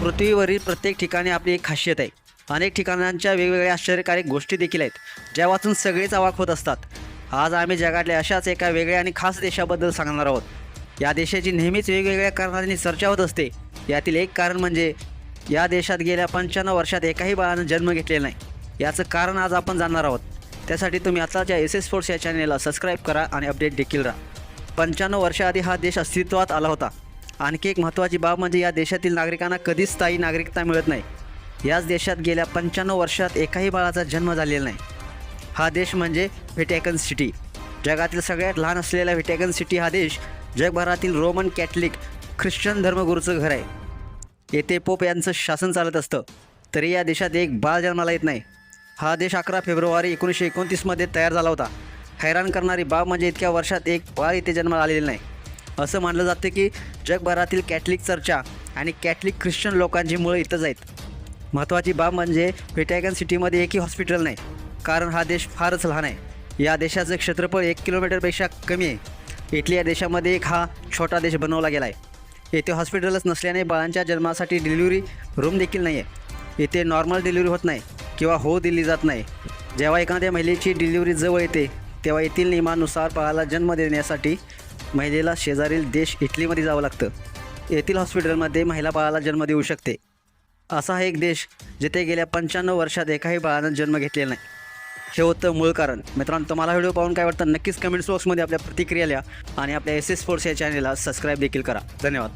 पृथ्वीवरील प्रत्येक ठिकाणी आपली एक खासियत आहे. अनेक ठिकाणांच्या वेगवेगळ्या आश्चर्यकारक गोष्टी देखील आहेत ज्या वाचून सगळेच अवाक होत असतात. आज आम्ही जगातल्या अशाच एका वेगळ्या आणि खास देशाबद्दल सांगणार आहोत. या देशाची नेहमीच वेगवेगळ्या कारणांनी चर्चा होत असते. यातील एक कारण म्हणजे या देशात गेल्या पंच्याण्णव वर्षात एकाही बाळानं जन्म घेतलेला नाही. याचं कारण आज आपण जाणणार आहोत. त्यासाठी तुम्ही आताच्या एस एस स्पोर्ट्स या चॅनेलला सबस्क्राईब करा आणि अपडेट देखील राहा. पंच्याण्णव वर्षाआधी हा देश अस्तित्वात आला होता. आणखी एक महत्त्वाची बाब म्हणजे या देशातील नागरिकांना कधीच स्थायी नागरिकता मिळत नाही. याच देशात गेल्या पंच्याण्णव वर्षात एकाही बाळाचा जन्म झालेला नाही. हा देश म्हणजे व्हिटॅकन सिटी. जगातील सगळ्यात लहान असलेला व्हिटॅकन सिटी हा देश जगभरातील रोमन कॅथलिक ख्रिश्चन धर्मगुरूचं घर आहे. येथे पोप यांचं शासन चालत असतं. तरी या देशात एक बाळ जन्माला येत नाही. हा देश अकरा फेब्रुवारी एकोणीसशे एकोणतीसमध्ये तयार झाला होता. हैराण करणारी बाब म्हणजे इतक्या वर्षात एक बाळ इथे जन्माला आलेलं नाही. असं मानलं जातं की जगभरातील कॅथलिक चर्चा आणि कॅथलिक ख्रिश्चन लोकांची मुळं इथंच आहेत. महत्त्वाची बाब म्हणजे व्हिटॅगन सिटीमध्ये एकही हॉस्पिटल नाही. कारण हा देश फारच लहान आहे. या देशाचं क्षेत्रफळ एक किलोमीटरपेक्षा कमी आहे. इथल्या या देशामध्ये एक हा छोटा देश बनवला गेला आहे येथे हॉस्पिटलच नसल्याने बाळांच्या जन्मासाठी डिलिव्हरी रूम देखील नाही आहे येथे नॉर्मल डिलिव्हरी होत नाही किंवा हो दिली जात नाही. जेव्हा एखाद्या महिलेची डिलिव्हरी जवळ येते तेव्हा येथील नियमानुसार बाळाला जन्म देण्यासाठी महिलेला शेजारील देश इटलीमध्ये जावं लागतं. येथील हॉस्पिटलमध्ये महिला बाळाला जन्म देऊ शकते. असा हा एक देश जिथे गेल्या पंच्याण्णव वर्षात एकाही बाळानं जन्म घेतलेला नाही. हे होतं मूळ कारण. मित्रांनो तुम्हाला व्हिडिओ पाहून काय वाटतं? नक्कीच कमेंट्स बॉक्समध्ये आपल्या प्रतिक्रिया लिहा आणि आपल्या एस एस स्पोर्ट्स या चॅनलला सबस्क्राईब देखील करा. धन्यवाद.